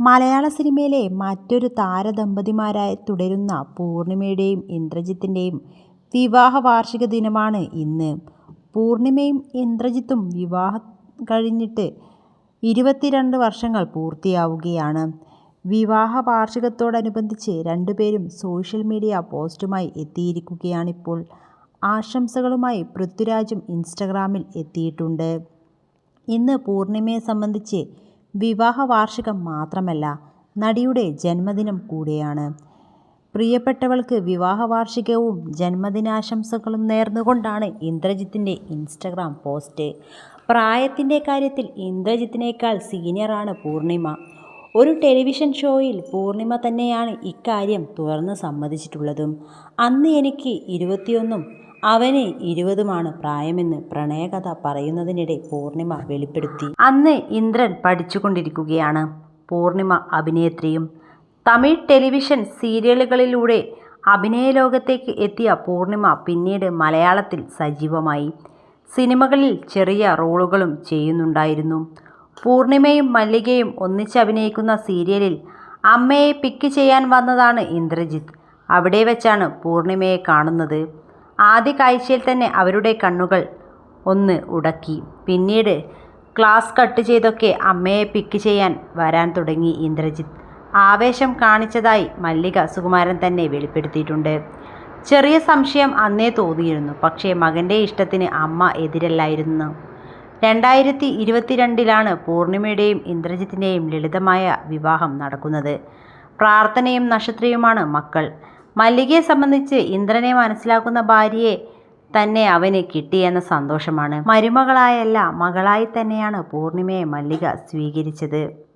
മലയാള സിനിമയിലെ മറ്റൊരു താരദമ്പതിമാരായി തുടരുന്ന പൂർണിമയുടെയും ഇന്ദ്രജിത്തിന്റെയും വിവാഹ വാർഷിക ദിനമാണ് ഇന്ന്. പൂർണിമയും ഇന്ദ്രജിത്തും വിവാഹം കഴിഞ്ഞിട്ട് ഇരുപത്തിരണ്ട് വർഷങ്ങൾ പൂർത്തിയാവുകയാണ്. വിവാഹ വാർഷികത്തോടനുബന്ധിച്ച് രണ്ടുപേരും സോഷ്യൽ മീഡിയ പോസ്റ്റുമായി എത്തിയിരിക്കുകയാണിപ്പോൾ. ആശംസകളുമായി പൃഥ്വിരാജും ഇൻസ്റ്റഗ്രാമിൽ എത്തിയിട്ടുണ്ട്. ഇന്ന് പൂർണിമയെ സംബന്ധിച്ച് വിവാഹ വാർഷികം മാത്രമല്ല, നടിയുടെ ജന്മദിനം കൂടിയാണ്. പ്രിയപ്പെട്ടവൾക്ക് വിവാഹ വാർഷികവും ജന്മദിനാശംസകളും നേർന്നുകൊണ്ടാണ് ഇന്ദ്രജിത്തിന്റെ ഇൻസ്റ്റഗ്രാം പോസ്റ്റ്. പ്രായത്തിന്റെ കാര്യത്തിൽ ഇന്ദ്രജിത്തിനേക്കാൾ സീനിയറാണ് പൂർണിമ. ഒരു ടെലിവിഷൻ ഷോയിൽ പൂർണിമ തന്നെയാണ് ഇക്കാര്യം തുറന്ന് സമ്മതിച്ചിട്ടുള്ളതും. അന്ന് എനിക്ക് ഇരുപത്തിയൊന്നും അവന് ഇരുപതുമാണ് പ്രായമെന്ന് പ്രണയകഥ പറയുന്നതിനിടെ പൂർണിമ വെളിപ്പെടുത്തി. അന്ന് ഇന്ദ്രൻ പഠിച്ചുകൊണ്ടിരിക്കുകയാണ്. പൂർണിമ അഭിനേത്രിയും. തമിഴ് ടെലിവിഷൻ സീരിയലുകളിലൂടെ അഭിനയ ലോകത്തേക്ക് എത്തിയ പൂർണിമ പിന്നീട് മലയാളത്തിൽ സജീവമായി. സിനിമകളിൽ ചെറിയ റോളുകളും ചെയ്യുന്നുണ്ടായിരുന്നു. പൂർണിമയും മല്ലികയും ഒന്നിച്ചഭിനയിക്കുന്ന സീരിയലിൽ അമ്മയെ പിക്ക് ചെയ്യാൻ വന്നതാണ് ഇന്ദ്രജിത്ത്. അവിടെ വെച്ചാണ് പൂർണിമയെ കാണുന്നത്. ആദ്യ കാഴ്ചയിൽ തന്നെ അവരുടെ കണ്ണുകൾ ഒന്ന് ഉടക്കി. പിന്നീട് ക്ലാസ് കട്ട് ചെയ്തൊക്കെ അമ്മയെ പിക്ക് ചെയ്യാൻ വരാൻ തുടങ്ങി ഇന്ദ്രജിത്ത്. ആവേശം കാണിച്ചതായി മല്ലിക സുകുമാരൻ തന്നെ വെളിപ്പെടുത്തിയിട്ടുണ്ട്. ചെറിയ സംശയം അന്നേ തോന്നിയിരുന്നു. പക്ഷേ മകന്റെ ഇഷ്ടത്തിന് അമ്മ എതിരല്ലായിരുന്നു. രണ്ടായിരത്തി ഇരുപത്തിരണ്ടിലാണ് പൂർണിമയുടെയും ഇന്ദ്രജിത്തിന്റെയും ലളിതമായ വിവാഹം നടക്കുന്നത്. പ്രാർത്ഥനയും നക്ഷത്രയുമാണ് മക്കൾ. മല്ലികയെ സംബന്ധിച്ച് ഇന്ദ്രനെ മനസ്സിലാക്കുന്ന ഭാര്യയെ തന്നെ അവന് കിട്ടിയെന്ന സന്തോഷമാണ്. മരുമകളായല്ല മകളായി തന്നെയാണ് പൂർണിമയെ മല്ലിക സ്വീകരിച്ചത്.